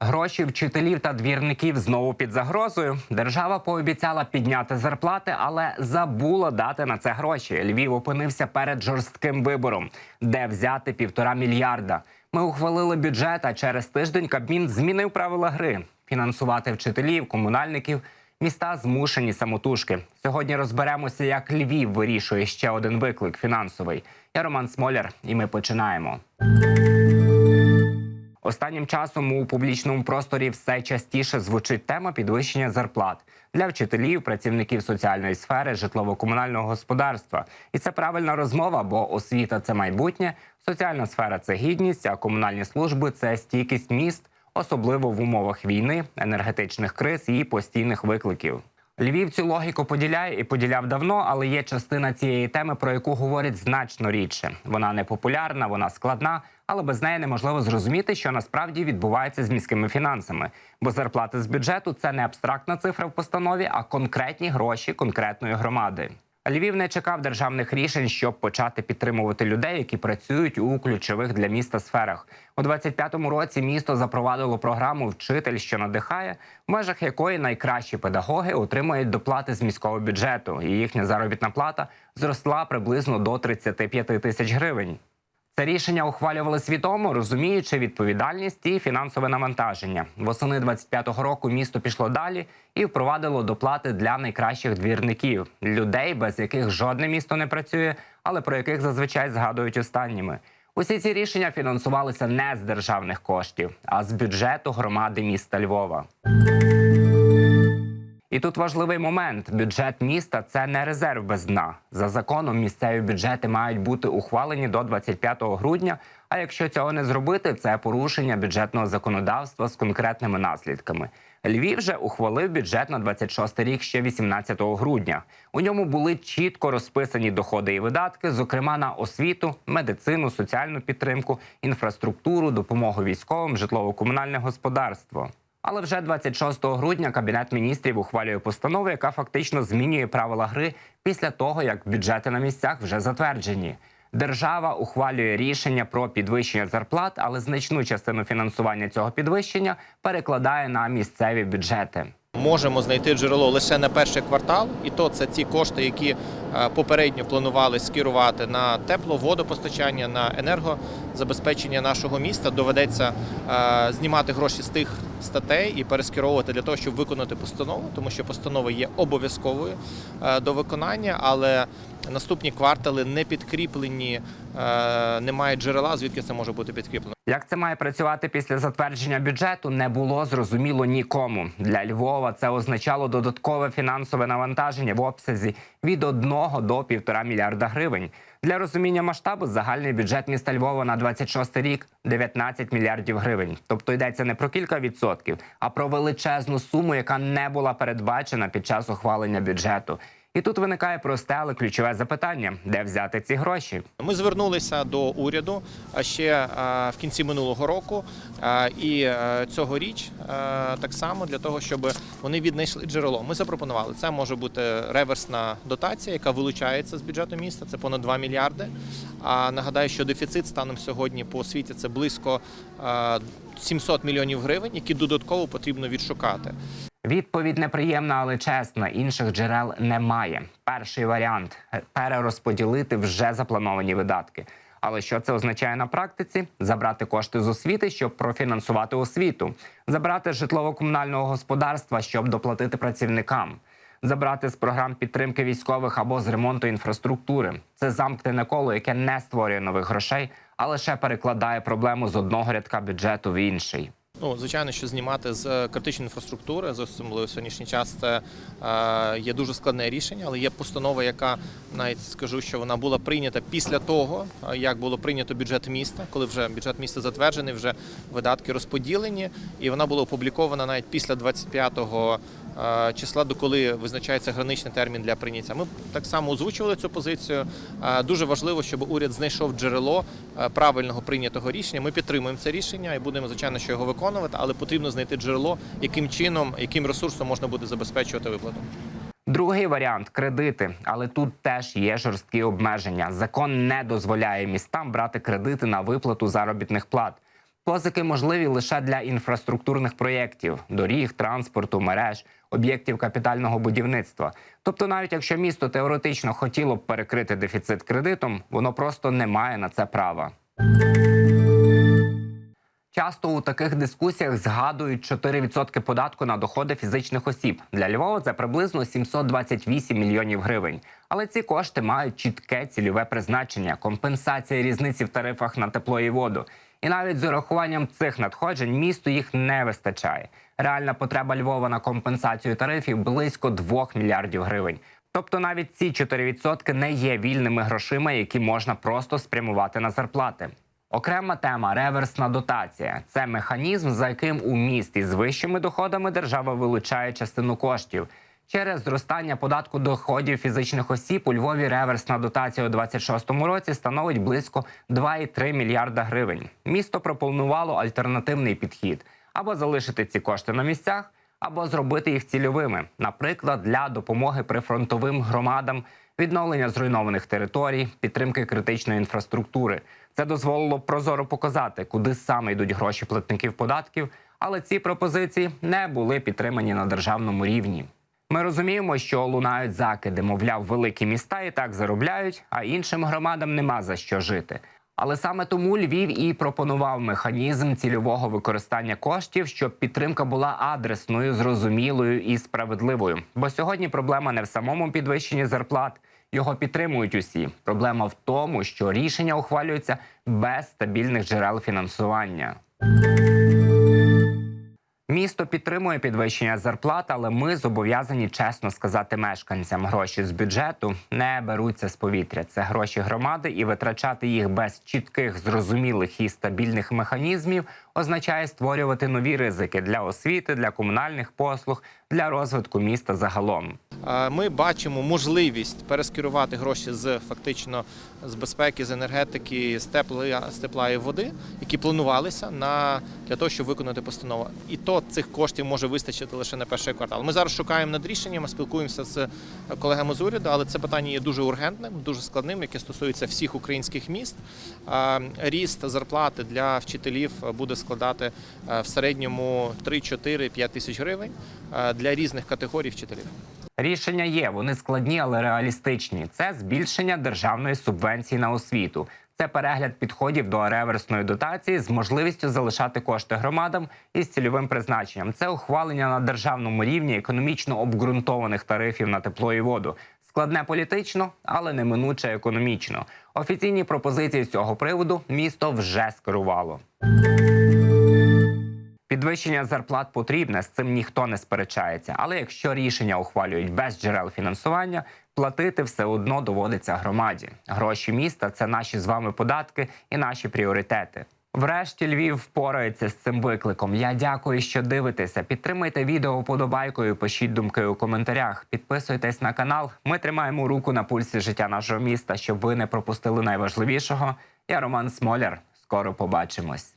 Гроші вчителів та двірників знову під загрозою. Держава пообіцяла підняти зарплати, але забула дати на це гроші. Львів опинився перед жорстким вибором, де взяти півтора мільярда. Ми ухвалили бюджет, а через тиждень Кабмін змінив правила гри. Фінансувати вчителів, комунальників. Міста змушені самотужки. Сьогодні розберемося, як Львів вирішує ще один виклик фінансовий. Я Роман Смоляр, і ми починаємо. Останнім часом у публічному просторі все частіше звучить тема підвищення зарплат для вчителів, працівників соціальної сфери, житлово-комунального господарства. І це правильна розмова, бо освіта це майбутнє, соціальна сфера це гідність, а комунальні служби це стійкість міст, особливо в умовах війни, енергетичних криз і постійних викликів. Львів цю логіку поділяє і поділяв давно, але є частина цієї теми, про яку говорять значно рідше. Вона не популярна, вона складна, але без неї неможливо зрозуміти, що насправді відбувається з міськими фінансами. Бо зарплати з бюджету це не абстрактна цифра в постанові, а конкретні гроші конкретної громади. Львів не чекав державних рішень, щоб почати підтримувати людей, які працюють у ключових для міста сферах. У 25-му році місто запровадило програму Вчитель, що надихає, в межах якої найкращі педагоги отримують доплати з міського бюджету, і їхня заробітна плата зросла приблизно до 35 тисяч гривень. Це рішення ухвалювали свідомо, розуміючи відповідальність і фінансове навантаження. Восени 25-го року місто пішло далі і впровадило доплати для найкращих двірників людей, без яких жодне місто не працює, але про яких зазвичай згадують останніми. Усі ці рішення фінансувалися не з державних коштів, а з бюджету громади міста Львова. І тут важливий момент: бюджет міста це не резерв без дна. За законом місцеві бюджети мають бути ухвалені до 25 грудня. А якщо цього не зробити, це порушення бюджетного законодавства з конкретними наслідками. Львів же ухвалив бюджет на 26 рік ще 18 грудня. У ньому були чітко розписані доходи і видатки, зокрема на освіту, медицину, соціальну підтримку, інфраструктуру, допомогу військовим, житлово-комунальне господарство. Але вже 26 грудня кабінет міністрів ухвалює постанову, яка фактично змінює правила гри після того, як бюджети на місцях вже затверджені. Держава ухвалює рішення про підвищення зарплат, але значну частину фінансування цього підвищення перекладає на місцеві бюджети. Можемо знайти джерело лише на перший квартал, і то це ті кошти, які е, попередньо планували скерувати на тепло, водопостачання, на енергозабезпечення нашого міста. Доведеться е, знімати гроші з тих статей і перескеровувати для того, щоб виконати постанову, тому що постанова є обов'язковою е, до виконання, але наступні квартали не підкріплені, немає джерела, звідки це може бути підкріплено. Як це має працювати після затвердження бюджету, не було зрозуміло нікому. Для Львова це означало додаткове фінансове навантаження в обсязі від 1 до 1,5 мільярда гривень. Для розуміння масштабу загальний бюджет міста Львова на 26 рік 19 мільярдів гривень. Тобто йдеться не про кілька відсотків, а про величезну суму, яка не була передбачена під час ухвалення бюджету. І тут виникає просте, але ключове запитання: де взяти ці гроші? Ми звернулися до уряду ще в кінці минулого року і а, цьогоріч так само для того, щоб вони віднайшли джерело. Ми запропонували. Це може бути реверсна дотація, яка вилучається з бюджету міста. Це понад 2 мільярди. А нагадаю, що дефіцит станом сьогодні по освіті це близько а, 700 мільйонів гривень, які додатково потрібно відшукати. Відповідь неприємна, але чесна. Інших джерел немає. Перший варіант перерозподілити вже заплановані видатки. Але що це означає на практиці? Забрати кошти з освіти, щоб профінансувати освіту, забрати з житлово-комунального господарства, щоб доплатити працівникам, забрати з програм підтримки військових або з ремонту інфраструктури. Це замкнене коло, яке не створює нових грошей, а лише перекладає проблему з одного рядка бюджету в інший. Ну, звичайно, що знімати з е, критичної інфраструктури, особливо в сьогоднішній час, це е, є дуже складне рішення, але є постанова, яка навіть скажу, що вона була прийнята після того, е, як було прийнято бюджет міста, коли вже бюджет міста затверджений, вже видатки розподілені, і вона була опублікована навіть після 25-го е, числа, доколи визначається граничний термін для прийняття. Ми так само озвучували цю позицію. Е, Дуже важливо, щоб уряд знайшов джерело е, правильного прийнятого рішення. Ми підтримуємо це рішення і будемо звичайно, що його виконувати, але потрібно знайти джерело, яким чином, яким ресурсом можна буде забезпечувати виплату. Другий варіант кредити, але тут теж є жорсткі обмеження. Закон не дозволяє містам брати кредити на виплату заробітних плат. Позики можливі лише для інфраструктурних проєктів доріг, транспорту, мереж, об'єктів капітального будівництва. Тобто, навіть якщо місто теоретично хотіло б перекрити дефіцит кредитом, воно просто не має на це права. Часто у таких дискусіях згадують 4% податку на доходи фізичних осіб. Для Львова це приблизно 728 мільйонів гривень. Але ці кошти мають чітке цільове призначення, компенсація різниці в тарифах на тепло і воду. І навіть з урахуванням цих надходжень місту їх не вистачає. Реальна потреба Львова на компенсацію тарифів близько 2 мільярдів гривень. Тобто навіть ці 4% не є вільними грошима, які можна просто спрямувати на зарплати. Окрема тема реверсна дотація. Це механізм, за яким у місті з вищими доходами держава вилучає частину коштів. Через зростання податку доходів фізичних осіб у Львові реверсна дотація у 26-му році становить близько 2,3 мільярда гривень. Місто пропонувало альтернативний підхід або залишити ці кошти на місцях, або зробити їх цільовими, наприклад, для допомоги прифронтовим громадам, відновлення зруйнованих територій, підтримки критичної інфраструктури. Це дозволило прозоро показати, куди саме йдуть гроші платників податків, але ці пропозиції не були підтримані на державному рівні. Ми розуміємо, що лунають закиди, мовляв, великі міста і так заробляють, а іншим громадам нема за що жити. Але саме тому Львів і пропонував механізм цільового використання коштів, щоб підтримка була адресною, зрозумілою і справедливою. Бо сьогодні проблема не в самому підвищенні зарплат. Його підтримують усі. Проблема в тому, що рішення ухвалюються без стабільних джерел фінансування. Місто підтримує підвищення зарплат, але ми зобов'язані чесно сказати мешканцям, гроші з бюджету не беруться з повітря. Це гроші громади, і витрачати їх без чітких, зрозумілих і стабільних механізмів означає створювати нові ризики для освіти, для комунальних послуг, для розвитку міста загалом. Ми бачимо можливість перескерувати гроші з фактично з безпеки, з енергетики, з тепла, з тепла і води, які планувалися на для того, щоб виконати постанову. І то цих коштів може вистачити лише на перший квартал. Ми зараз шукаємо над рішеннями, спілкуємося з колегами з уряду, але це питання є дуже ургентним, дуже складним, яке стосується всіх українських міст. Ріст зарплати для вчителів буде складати е, в середньому 3-4-5 тисяч гривень е, для різних категорій вчителів. Рішення є, вони складні, але реалістичні. Це збільшення державної субвенції на освіту. Це перегляд підходів до реверсної дотації з можливістю залишати кошти громадам із цільовим призначенням. Це ухвалення на державному рівні економічно обґрунтованих тарифів на тепло і воду. Складне політично, але неминуче економічно. Офіційні пропозиції з цього приводу місто вже скерувало. Підвищення зарплат потрібне, з цим ніхто не сперечається. Але якщо рішення ухвалюють без джерел фінансування, платити все одно доводиться громаді. Гроші міста це наші з вами податки і наші пріоритети. Врешті Львів впорається з цим викликом. Я дякую, що дивитеся. Підтримайте відео вподобайкою, пишіть думки у коментарях. Підписуйтесь на канал. Ми тримаємо руку на пульсі життя нашого міста, щоб ви не пропустили найважливішого. Я Роман Смоляр. Скоро побачимось.